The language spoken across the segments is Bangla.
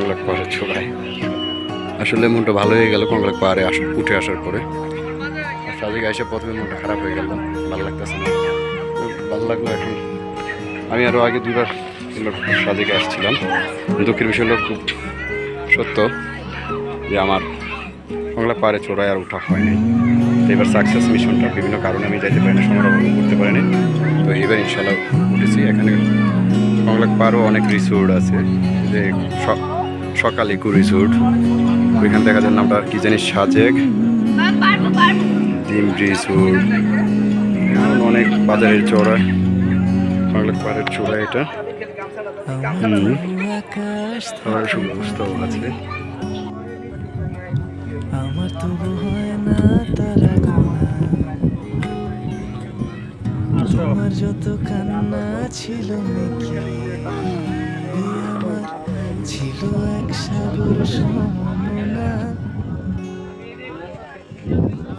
কংলাক পাহাড়ের ছোড়ায় আসলে মনটা ভালো হয়ে গেল কংলাক পাহাড়ে আস উঠে আসার পরে। সাজেকে এসে প্রথমে মনটা খারাপ হয়ে গেল, ভালো লাগতেছে না। ভালো লাগল এখন। আমি আরও আগে দুবার সাজেকে আসছিলাম। দুঃখের বিষয় খুব সত্য যে আমার কংলাক পাহাড়ে চোরায় আর উঠা হয়নি এবার সাকসেস মিশনটা বিভিন্ন কারণে আমি যাইতে পারিনি অভাবে করতে পারিনি। তো এবার ইনশাল্লাহ উঠেছি। এখানে কংলাক পাহাড়ও অনেক রিসোর্ট আছে। যে স- সকাল ইকো রিসোর্ট ওইখান দেখা যায় নামটা কি জানি সাজেক। ডিম এমন অনেক বাজারের চড়ায় কংলাক পাহাড়ের চূড়া এটা। আমার আছে। আমার হয় না যত কান্না ছিল নাকি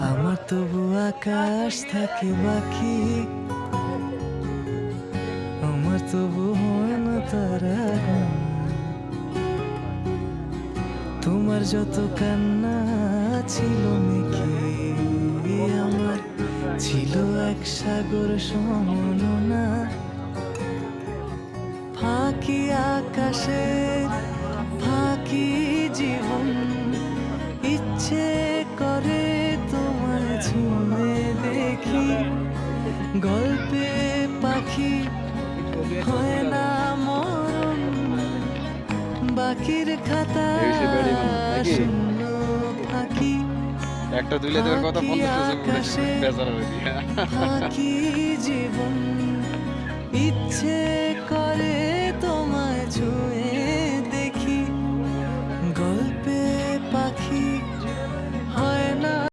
আমার তবু আকাশ থাকে বাকি। আমার তবু হয় না তারা। তোমার যত কান্না ছিল নাকি আমার ছিল এক সাগর সমনা ফাঁকি আকাশে করে তোমার ছুঁয়ে দেখি গল্পে পাখি হয় না মরণ বাকির খাতা? শূন্য ফাঁকি একটা দুইলে দেওয়ার কথা পঞ্চাশ আকাশে। ফাঁকি জীবন ইচ্ছে করে